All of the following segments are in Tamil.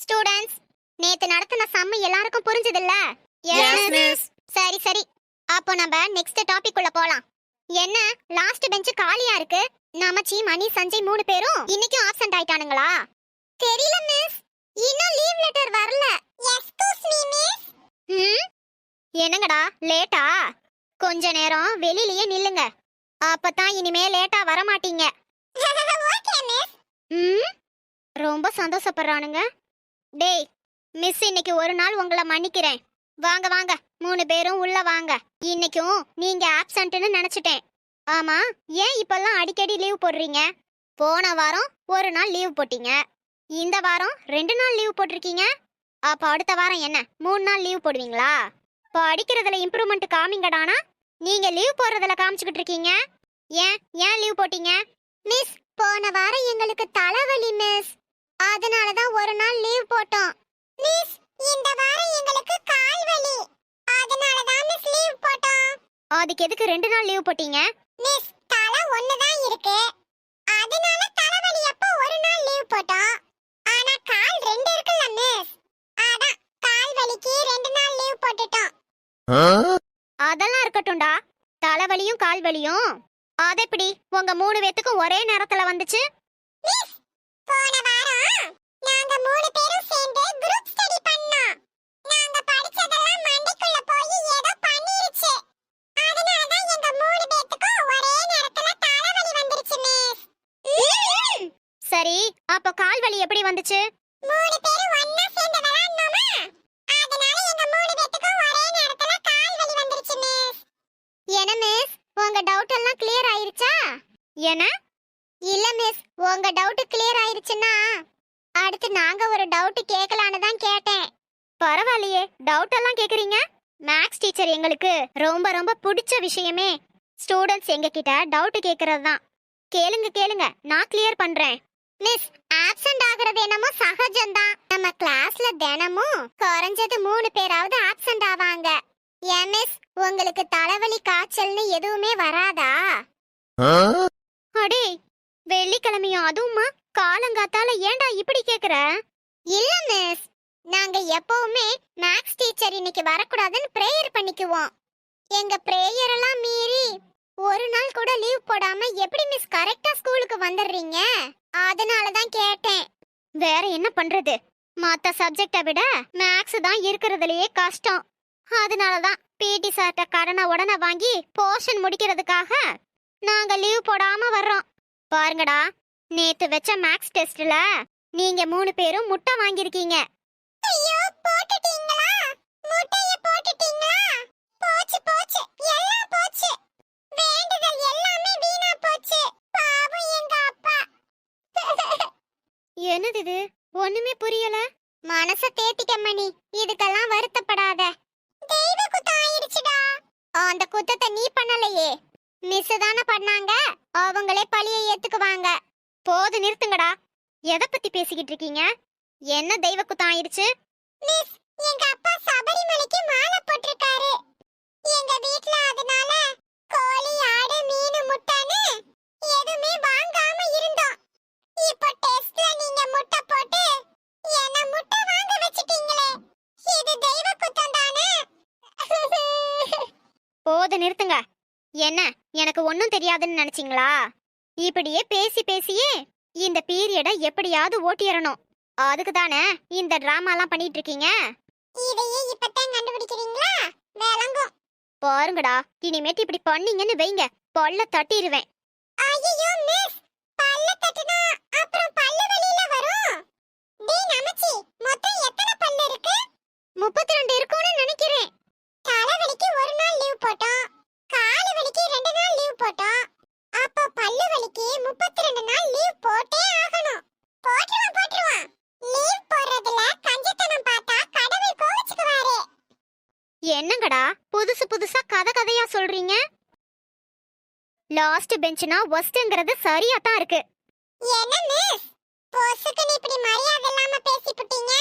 ஸ்டூடண்ட்ஸ் நேத்து நடத்தின சம்ம எல்லாருக்கும் புரிஞ்சதில்ல. சரி சரி. அப்போ நம்ம நெக்ஸ்ட் டாபிக் உள்ள போலாம். என்ன? லாஸ்ட் பெஞ்ச் காலியா இருக்கு? நமச்சி மணி சஞ்சய் மூணு பேரும் இன்னைக்கும் ஆப்சென்ட் ஆயிட்டானுங்களா? தெரியல மிஸ் இன்னும் லீவ் லெட்டர் வரல. எக்ஸ்கியூஸ் மீ மிஸ் ம்? என்னங்கடா லேட்டா கொஞ்ச நேரம் வெளியிலயே நில்லுங்க. அப்பதான் இனிமே லேட்டா வர மாட்டீங்க ஓகே மிஸ் ம்? ரொம்ப சந்தோஷப்படுறானுங்க. டேய் மிஸ் இன்னைக்கு ஒரு நாள் உங்களை மன்னிக்கிறேன். வாங்க வாங்க மூணு பேரும் உள்ள வாங்க. இன்னைக்கும் நீங்க ஆப்சண்ட்னு நினைச்சிட்டேன். ஆமா ஏன் இப்பெல்லாம் அடிக்கடி லீவ் போடுறீங்க? போன வாரம் ஒரு நாள் லீவ் போட்டீங்க. இந்த வாரம் ரெண்டு நாள் லீவ் போட்டிருக்கீங்க. அப்ப அடுத்த வாரம் என்ன? மூணு நாள் லீவ் போடுவீங்களா? படிக்கிறதுல இம்ப்ரூவ்மெண்ட் காமிங்கடானா? நீங்க லீவ் போடுறதுல காமிச்சுக்கிட்டு இருக்கீங்க. ஏன் ஏன் லீவ் போட்டீங்க? மிஸ் போன வாரம் எங்களுக்கு தலைவலி மிஸ் அதனால தான் ஒரு நாள் லீவ் போட்டோம். மிஸ் இந்த வாரம் எங்களுக்கு கால் வலி. அதனால தான் மிஸ் லீவ் போட்டோம். அதுக்கு எதுக்கு ரெண்டு நாள் லீவ் போட்டீங்க? மிஸ் தலை ஒண்ணு தான் இருக்கு. அதனால தலைவலி அப்ப ஒரு நாள் லீவ் போட்டோம். ஆனா கால் ரெண்டு இருக்குல்ல மிஸ் அதான் கால் வலிக்கு ரெண்டு நாள் லீவ் போட்டுட்டோம். அதெல்லாம் இருக்கட்டும்டா. தலைவலியும் கால் வலியும். அது எப்படி உங்க மூணு பேத்துக்கும் ஒரே நேரத்துல வந்துச்சு? சரி அப்ப கால் வலி எப்படி வந்துச்சு? மூணு பேரும் ஒண்ணா சேர்ந்து விளையாடணுமா அதனால எங்க மூணு பேத்துக்கும் ஒரே நேரத்துல கால் வலி வந்துருச்சு மிஸ் என்ன மிஸ் உங்க டவுட் எல்லாம் கிளியர் ஆயிருச்சா? என்ன? இல்ல மிஸ் உங்க டவுட் கிளியர் ஆயிருச்சுன்னா அடுத்து நாங்க ஒரு டவுட் கேட்கலான்னு தான் கேட்டேன். பரவாயில்லையே டவுட் எல்லாம் கேக்குறீங்க? மேக்ஸ் டீச்சர் எங்களுக்கு ரொம்ப ரொம்ப பிடிச்ச விஷயமே. ஸ்டூடெண்ட்ஸ் எங்க கிட்ட டவுட் கேக்குறது தான். கேளுங்க கேளுங்க நான் கிளியர் பண்றேன். மிஸ் ஆப்சென்ட் ஆகுறது என்னமோ சகஜம்தான் நம்ம கிளாஸ்ல தினமும் குறைஞ்சது மூணு பேராவது ஆப்சென்ட் ஆவாங்க. ஏன் மிஸ் உங்களுக்கு தலைவலி காய்ச்சல்னு எதுவுமே வராதா? அடே வெள்ளிக்கிழமையும் அதுவுமா? காலங்காத்தால ஏன்டா இப்படி கேக்குற? இல்ல மிஸ் நாங்க எப்பவுமே மேக்ஸ் டீச்சர் இன்னைக்கு வரக்கூடாதுன்னு பிரேயர் பண்ணிக்குவோம். எங்க பிரேயர் எல்லாம் மீறி ஒரு நாள் கூட லீவ் போடாம எப்படி மிஸ் கரெக்டா ஸ்கூலுக்கு வந்துடுறீங்க? அதனால தான் கேட்டேன். வேற என்ன பண்றது? மத்த சப்ஜெக்டை விட மேக்ஸ் தான் இருக்கிறதுலயே கஷ்டம். அதனால தான் பிடி சார்ட்ட கடனை உடனே வாங்கி போர்ஷன் முடிக்கிறதுக்காக நாங்க லீவ் போடாம வர்றோம். பாருங்கடா நேத்து வச்ச மேக்ஸ் டெஸ்ட்ல நீங்க மூணு பேரும் முட்டை வாங்கிருக்கீங்க ஐயோ போட்டுட்டீங்களா? முட்டைய போட்டுட்டீங்களா? போச்சு போச்சு எல்லாம் போச்சு. வேண்டுதல் எல்லாமே வீணா போச்சு. பாவம் எங்க அப்பா. என்னது இது? ஒண்ணுமே புரியல. மனச தேத்திக்க மணி. இதுக்கெல்லாம் வருத்தப்படாத. தெய்வ குத்தம் ஆயிருச்சுடா அந்த குத்தத்தை நீ பண்ணலையே. மிஸ் தானே பண்ணாங்க? அவங்களே பழிய ஏத்துக்குவாங்க. போது நிறுத்துங்கடா. எதை பத்தி பேசிக்கிட்டு இருக்கீங்க? என்ன தெய்வ குத்தம் ஆயிருச்சு மிஸ் எங்க அப்பா சபரிமலைக்கு மாலை போட்டிருக்காரு. எங்க வீட்ல அதனால கோழி ஆடு மீன் முட்டைன்னு எதுவுமே வாங்காம இருந்தோம். இப்போ டெஸ்ட்ல நீங்க முட்டை போட்டு என்ன முட்டை வாங்க வச்சிட்டீங்களே? இது தெய்வ குத்தம் தானே? போது நிறுத்துங்க. என்ன எனக்கு ஒன்றும் தெரியாதுன்னு நினைச்சீங்களா? இப்படியே பேசி பேசியே இந்த பீரியடை எப்படியாவது ஓட்டிடணும் அதுக்கு தானே இந்த டிராமாலாம் பண்ணிட்டு இருக்கீங்க? இதையே இப்பதான் கண்டுபிடிக்கிறீங்களா? விளங்கும். பாருங்கடா இனிமேட்டு இப்படி பண்ணீங்கன்னு வைங்க. பல்ல தட்டிடுவேன் ஐயோ மிஸ் பல்ல தட்டினா அப்புறம் பல்லு வெளியில வரும்? டேய் நமச்சி மொத்தம் எத்தனை பல்லு இருக்கு? 32 இருக்கும்னு நினைக்கிறேன். தலைவலிக்கு ஒரு நாள் லீவ் போட்டோம். காலு வலிக்கு ரெண்டு நாள் லீவ் போட்டோம். அப்போ பல்லு வலிக்கு 32 நாள் லீவ் போட்டே ஆகணும். போட்டுருவான் போட்டுருவான் லீவ் போடுறதுல கஞ்சத்தனம் பார்த்தா கடவுள் கோவிச்சுக்குவாரு. என்னங்கடா புதுசு புதுசா கதை கதையா சொல்றீங்க? லாஸ்ட் பெஞ்ச்னா ஒஸ்ட்ங்கிறது சரியா தான் இருக்கு. என்ன மிஸ் பொசுக்குன்னு இப்படி மரியாதை இல்லாம பேசிப்புட்டீங்க?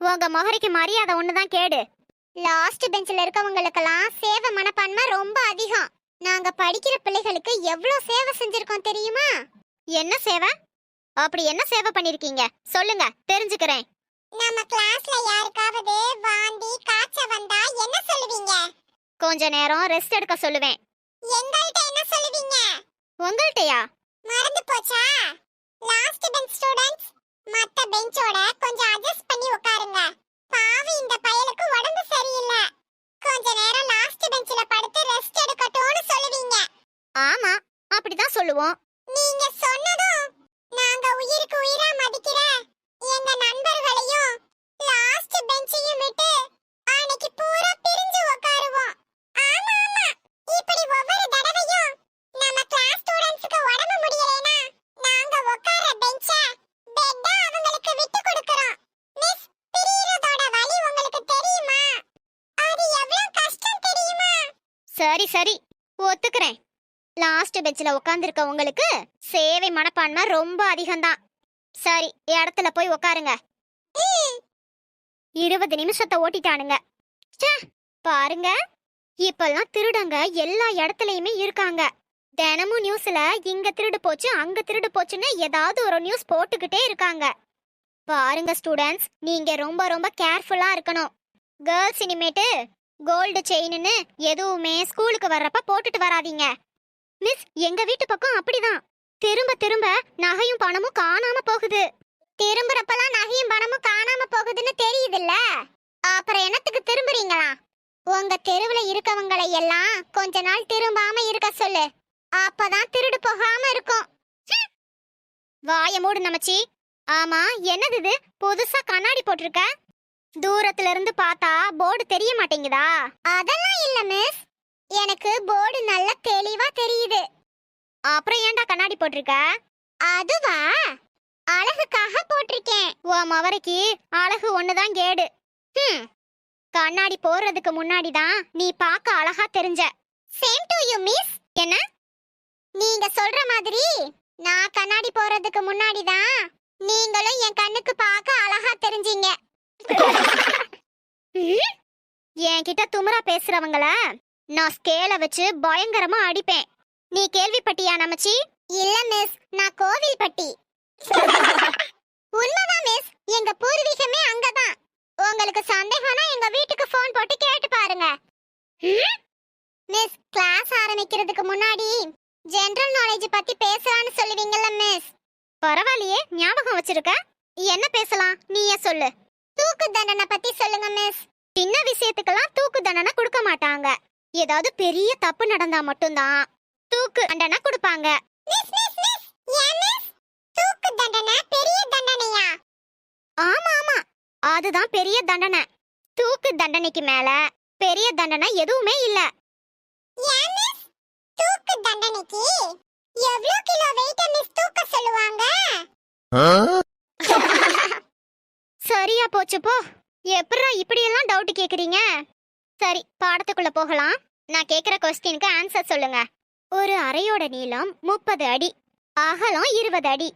உங்க மொஹரிக்கு மரியாதை ஒண்ணுதான் கேடு. லாஸ்ட் பெஞ்சில் இருக்கவங்களுக்கெல்லாம் சேவை மனப்பான்மை ரொம்ப அதிகம். நாங்க படிக்கிற பிள்ளைகளுக்கு எவ்வளவு சேவை செஞ்சிருக்கோம் தெரியுமா? என்ன சேவை? அப்படி என்ன சேவை பண்ணிருக்கீங்க? சொல்லுங்க தெரிஞ்சுக்கிறேன். நம்ம கிளாஸ்ல யாருக்காவது வாந்தி காய்ச்ச வந்தா என்ன சொல்லுவீங்க? கொஞ்ச நேரம் ரெஸ்ட் எடுக்க சொல்லுவேன். எங்கள்கிட்ட என்ன சொல்லுவீங்க? உங்கள்கிட்டயா மறந்து போச்சா? லாஸ்ட் பெஞ்ச் ஸ்டூடண்ட்ஸ் மத்த பெஞ்சோட கொஞ்சம் அட்ஜஸ்ட் பண்ணி உட்காருங்க. பாவி இந்த பயலுக்கு உடம்பு சரியில்லை. கொஞ்ச நேரம் லாஸ்ட் பெஞ்சில படுத்து ரெஸ்ட் எடுக்கட்டும்னு சொல்லுவீங்க. ஆமா அப்படிதான் சொல்லுவோம். நீங்க சொன்னதும் நாங்க உயிருக்கு உயிரா மதிக்கிற எங்க சரி ஒத்துக்கிறேன். லாஸ்ட் பெஞ்சில் உட்காந்துருக்க உங்களுக்கு சேவை மனப்பான்மை ரொம்ப அதிகம்தான். சரி இடத்துல போய் உட்காருங்க இருபது நிமிஷத்தை ஓட்டிட்டானுங்க. ச்சே, பாருங்க. இப்பெல்லாம் திருடங்க எல்லா இடத்துலயுமே இருக்காங்க. தினமும் நியூஸ்ல இங்க திருடு போச்சு அங்க திருடு போச்சுன்னு ஏதாவது ஒரு நியூஸ் போட்டுக்கிட்டே இருக்காங்க. பாருங்க ஸ்டூடெண்ட்ஸ் நீங்க ரொம்ப ரொம்ப கேர்ஃபுல்லா இருக்கணும். கேர்ள்ஸ் இனிமேட்டு கோல்டு செயின்னு எதுவுமே ஸ்கூலுக்கு வர்றப்ப போட்டுட்டு வராதீங்க. மிஸ் எங்க வீட்டு பக்கம் அப்படிதான். திரும்ப திரும்ப நகையும் பணமும் காணாம போகுது. திரும்புறப்பெல்லாம் நகையும் பணமும் காணாம போகுதுன்னு தெரியுதுல்ல? அப்புறம் என்னத்துக்கு திரும்புறீங்களா? உங்க தெருவுல இருக்கவங்களை எல்லாம் கொஞ்ச நாள் திரும்பாம இருக்க சொல்லு. அப்பதான் திருடு போகாம இருக்கும். வாய மூடு நமச்சி. ஆமா என்னது இது? புதுசா கண்ணாடி போட்டிருக்க? தூரத்துல இருந்து பார்த்தா போர்டு தெரிய மாட்டேங்குதா? அதெல்லாம் இல்ல மிஸ். எனக்கு போர்டு நல்ல தெளிவா தெரியுது. அப்புறம் ஏன்டா கண்ணாடி போட்டிருக்க? அதுவா? அழகுக்காக போட்டிருக்கேன். உன் மவரைக்கு அழகு ஒண்ணுதான் கேடு. ஹம். கண்ணாடி போடுறதுக்கு முன்னாடி தான் நீ பார்க்க அழகா தெரிஞ்ச. சேம் டு யூ மிஸ் என்ன? நீங்க சொல்ற மாதிரி நான் கண்ணாடி போடுறதுக்கு முன்னாடி தான் நீங்களும் என் கண்ணுக்கு பார்க்க அழகா தெரிஞ்சீங்க? என்கிட்ட துமுறா பேசுறவங்கள நான் ஸ்கேல வச்சு பயங்கரமா அடிப்பேன். நீ கேள்விப்பட்டியா நமச்சி? இல்ல மிஸ் நான் கோவில்பட்டி. உண்மைதான் மிஸ் எங்க பூர்வீகமே அங்கதான். உங்களுக்கு சந்தேகம்னா எங்க வீட்டுக்கு ஃபோன் போட்டு கேட்டு பாருங்க? மிஸ் கிளாஸ் ஆரம்பிக்கிறதுக்கு முன்னாடி ஜெனரல் நாலேஜ் பத்தி பேசலாம்னு சொல்லுவீங்கல்ல மிஸ் பரவாயில்லையே ஞாபகம் வச்சிருக்க? என்ன பேசலாம்? நீயே சொல்லு. தூக்கு தண்டனை பத்தி சொல்லுங்க மிஸ் சின்ன விஷயத்துக்கெல்லாம் தூக்கு தண்டனை கொடுக்க மாட்டாங்க. ஏதாவது பெரிய தப்பு நடந்தா மட்டும்தான் தூக்கு தண்டனை கொடுப்பாங்க தூக்கு தண்டனை பெரிய தண்டனையா? ஆமா ஆமா. அதுதான் பெரிய தண்டனை. தூக்கு தண்டனைக்கு மேல பெரிய தண்டனை எதுவுமே இல்ல. தூக்கு தண்டனைக்கு எவ்வளவு கிலோ வெயிட் மிஸ் தூக்க சொல்லுவாங்க? சரியா போச்சு போ. எப்படா இப்படி எல்லாம் டவுட் கேக்குறீங்க? சரி பாடத்துக்குள்ள போகலாம். நான் கேக்குற கொஸ்டினுக்கு ஆன்சர் சொல்லுங்க. ஒரு அறையோட நீளம் முப்பது அடி அகலம் இருபது அடி.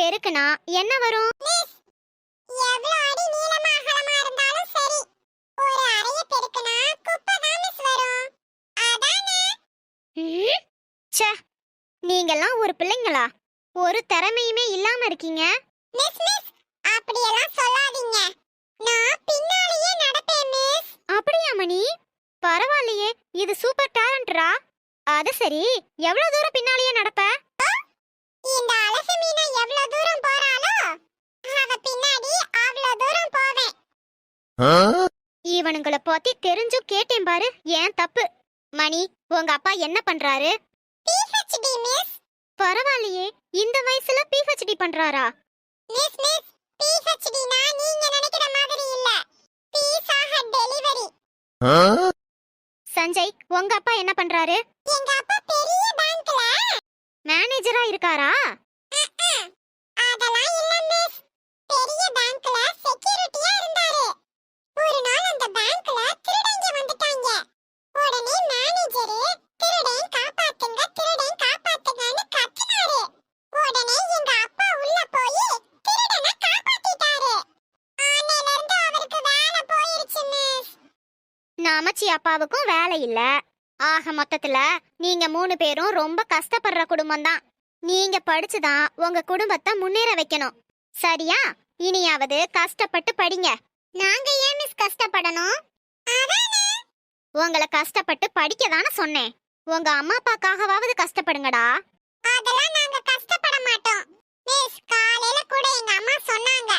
பெருக்குனா என்ன வரும்? நீங்கெல்லாம் ஒரு பிள்ளைங்களா? ஒரு திறமையுமே இல்லாம இருக்கீங்க. மிஸ் மிஸ் அப்படியெல்லாம் சொல்லாதீங்க. நான் பின்னாலேயே நடப்பேன் மிஸ். அப்படியா மணி? பரவாயில்லையே. இது சூப்பர் டேலண்ட்ரா? அது சரி. எவ்வளவு தூரம் பின்னாலேயே நடப்ப? இந்த அழகு மீனா எவ்வளவு தூரம் போறாளோ அவ பின்னாடி அவ்வளவு தூரம் போவேன். இவனுங்களை பத்தி தெரிஞ்சும் கேட்டேன் பாரு ஏன் தப்பு? மணி உங்க அப்பா என்ன பண்றாரு? பிஹெச்டி மிஸ் பரவாயில்லையே. இந்த வயசுல பிஹெச்டி பண்றாரா? மிஸ் மிஸ் பிஹெச்டினா நீங்க நினைக்கிற மாதிரி இல்ல. பீஸாக டெலிவரி சஞ்சய் உங்க அப்பா என்ன பண்றாரு? எங்க அப்பா பெரிய பேங்க்ல மேனேஜரா இருக்காரா? அதெல்லாம் இல்ல மிஸ் பெரிய பேங்க்ல செக்யூரிட்டியா இருந்தாரு. ஒரு நாள் அந்த பேங்க்ல திருடங்க வந்துட்டாங்க. உடனே மேனேஜர் அப்பாவுக்கும் வேலை இல்ல. ஆக மொத்தத்துல நீங்க மூணு பேரும் ரொம்ப கஷ்டப்படுற குடும்பம் தான் நீங்க படிச்சுதான் உங்க குடும்பத்தை முன்னேற வைக்கணும். சரியா? இனியாவது கஷ்டப்பட்டு படிங்க. நாங்க ஏன் மிஸ் கஷ்டப்படணும்? உங்களை கஷ்டப்பட்டு படிக்க தானே சொன்னேன். உங்க அம்மா அப்பாக்காகவாவது கஷ்டப்படுங்கடா. அதெல்லாம் நாங்க கஷ்டப்பட மாட்டோம். மிஸ் காலையில கூட எங்க அம்மா சொன்னாங்க.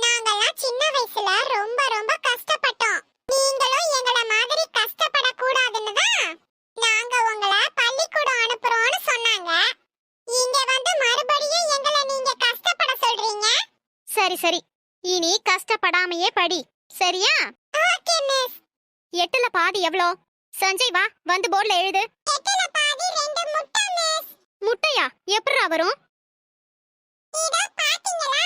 நாங்கெல்லாம் சின்ன வயசுல ரொம்ப ரொம்ப கஷ்டப்பட்டோம். நீங்களும் எங்கள மாதிரி கஷ்டப்பட கூடாதுன்னு தான் நாங்க உங்களை பள்ளிக்கூடம் அனுப்புறோம்னு சொன்னாங்க. இங்க வந்து மறுபடியும் எங்களை நீங்க கஷ்டப்பட சொல்றீங்க? சரி சரி. இனி கஷ்டப்படாமையே படி. சரியா? Okay miss. எட்டுல பாதி எவ்வளோ? சஞ்சய் வா. வந்து போர்ட்ல எழுது. எட்டுல பாதி ரெண்டு முட்டை மிஸ். முட்டையா? எப்படிடா வரும்? இதோ பாத்தீங்களா?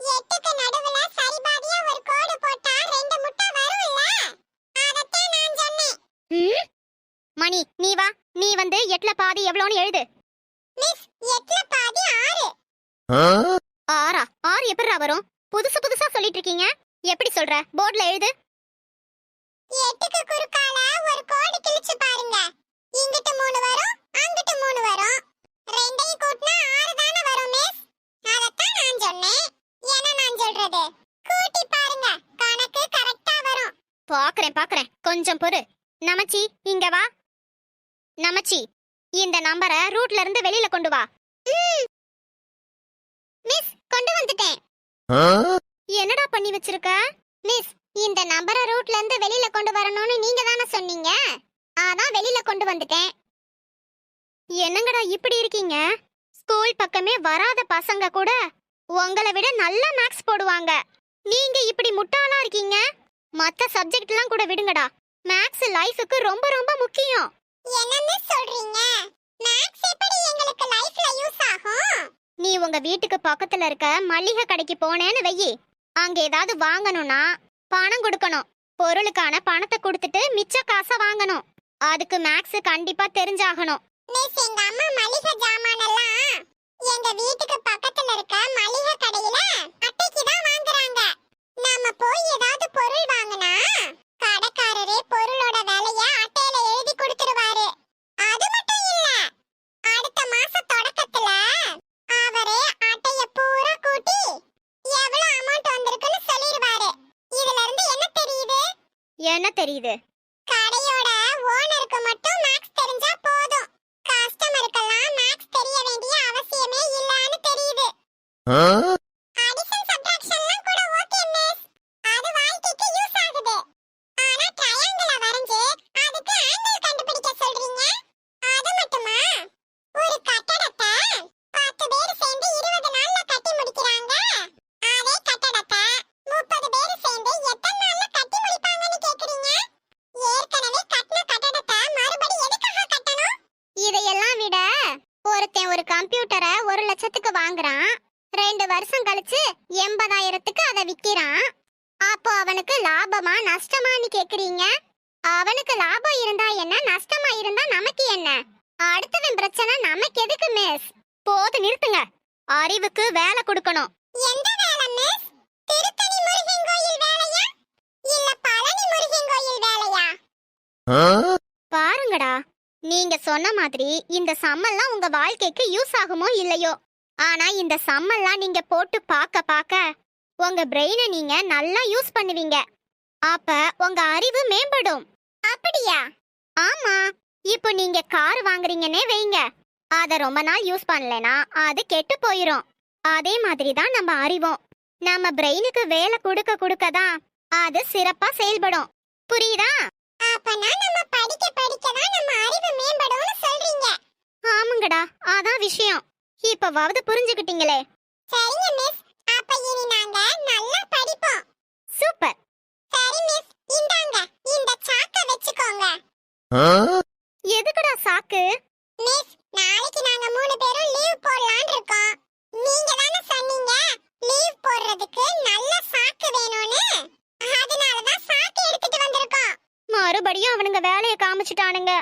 எட்டுக்கு நடுவுல சரிபாதியா ஒரு கோடு போட்டா ம்? மணி நீ வா. நீ வந்து எட்டுல பாதி எவ்வளோன்னு எழுது. மிஸ் எட்டுல பாதி ஆறு. ஆறா? ஆறு எப்படிடா வரும்? புதுசு புதுசா சொல்லிட்டு இருக்கீங்க எப்படி சொல்ற? போர்ட்ல எழுது. எட்டுக்கு குறுக்கால ஒரு கோடு கிழிச்சு பாருங்க. இங்கிட்டு மூணு வரும் அங்கிட்டு மூணு வரும். ரெண்டையும் கூட்டினா ஆறு தானே வரும் மிஸ்? அதத்தான் நான் சொன்னேன். என்ன நான் சொல்றது. கூட்டி பாருங்க. கணக்கு கரெக்டா வரும். பாக்குறேன் பாக்குறேன். கொஞ்சம் பொறு. நமச்சி இங்க வா. நமச்சி இந்த நம்பரை ரூட்ல இருந்து வெளியில கொண்டு வா. மிஸ் கொண்டு வந்துட்டேன். என்னடா பண்ணி வச்சிருக்க? மிஸ் இந்த நம்பரை ரூட்ல இருந்து வெளியில கொண்டு வரணும்னு நீங்க தானே சொன்னீங்க? அதான் வெளியில கொண்டு வந்துட்டேன். என்னங்கடா இப்படி இருக்கீங்க? ஸ்கூல் பக்கமே வராத பசங்க கூட உங்களை விட நல்ல மேக்ஸ் போடுவாங்க. நீங்க இப்படி முட்டாளா இருக்கீங்க? மத்த சப்ஜெக்ட்லாம் கூட விடுங்கடா. மேக்ஸ் லைஃபுக்கு ரொம்ப ரொம்ப முக்கியம். என்னன்னு சொல்றீங்க? மேக்ஸ் எப்படி எங்களுக்கு லைஃப்ல யூஸ் ஆகும்? நீ உங்க வீட்டுக்கு பக்கத்துல இருக்க மளிகை கடைக்கு போனேன்னு வெயி. அங்க ஏதாவது வாங்கணும்னா பணம் கொடுக்கணும். பொருளுக்கான பணத்தை கொடுத்துட்டு மிச்ச காசை வாங்கணும். அதுக்கு மேக்ஸ் கண்டிப்பா தெரிஞ்சாகணும். மிஸ் எங்க அம்மா மளிகை ஜாமான் எல்லாம் எங்க வீட்டுக்கு பக்கத்துல இருக்க மளிகை கடையில அட்டைக்கு தான் வாங்குறாங்க. நாம போய் ஏதாவது பொருள் வாங்கினா கடைக்காரரே பொருளோட விலைய அட்டையில எழுதி கொடுத்துருவாரு. அது மட்டும் இல்ல அடுத்த மாச தொடக்கத்துல அவரே அட்டைய பூரா கூட்டி எவ்வளவு அமௌண்ட் வந்திருக்குன்னு சொல்லிடுவாரு இதுல இருந்து என்ன தெரியுது? என்ன தெரியுது? அவனுக்கு லாபமா நஷ்டமான்னு கேக்குறீங்க? அவனுக்கு லாபம் இருந்தா என்ன? நஷ்டமா இருந்தா நமக்கு என்ன? அடுத்தவன் பிரச்சனை நமக்கு எதுக்கு மிஸ் போது நிறுத்துங்க. அறிவுக்கு வேலை கொடுக்கணும். எந்த வேலை மிஸ் திருத்தணி முருகன் கோயில் வேலையா? இல்ல பழனி முருகன் கோயில் வேலையா? பாருங்கடா நீங்க சொன்ன மாதிரி இந்த சம்மல்லாம் உங்க வாழ்க்கைக்கு யூஸ் ஆகுமோ இல்லையோ? ஆனா இந்த சம்மல்லாம் நீங்க போட்டு பார்க்க பார்க்க உங்க பிரெயினை நீங்க நல்லா யூஸ் பண்ணுவீங்க. அப்ப உங்க அறிவு மேம்படும். அப்படியா? ஆமா. இப்போ நீங்க கார் வாங்குறீங்கன்னே வைங்க. அத ரொம்ப நாள் யூஸ் பண்ணலனா அது கெட்டு போயிடும் அதே மாதிரி தான் நம்ம அறிவோம். நம்ம பிரெயினுக்கு வேலை கொடுக்க கொடுக்க தான் அது சிறப்பா செயல்படும். புரியுதா? அப்பனா நம்ம படிக்க படிக்க தான் நம்ம அறிவு மேம்படும்னு சொல்றீங்க. ஆமாங்கடா. அதான் விஷயம். இப்பவாவது புரிஞ்சுக்கிட்டீங்களே சரிங்க மிஸ் அப்ப இனி நாங்க நல்லா படிப்போம். சூப்பர். சரி மிஸ் இந்தாங்க இந்த சாக்க வச்சுக்கோங்க. எதுக்குடா சாக்கு? மிஸ் நாளைக்கு நாங்க மூணு பேரும் லீவ் போடலாம்னு இருக்கோம். நீங்க தானே சொன்னீங்க லீவ் போடுறதுக்கு நல்ல சாக்கு வேணும்னு. அதனால தான் சாக்கு எடுத்துட்டு வந்திருக்கோம். மறுபடியும் அவனுங்க வேலையை காமிச்சிட்டானுங்க.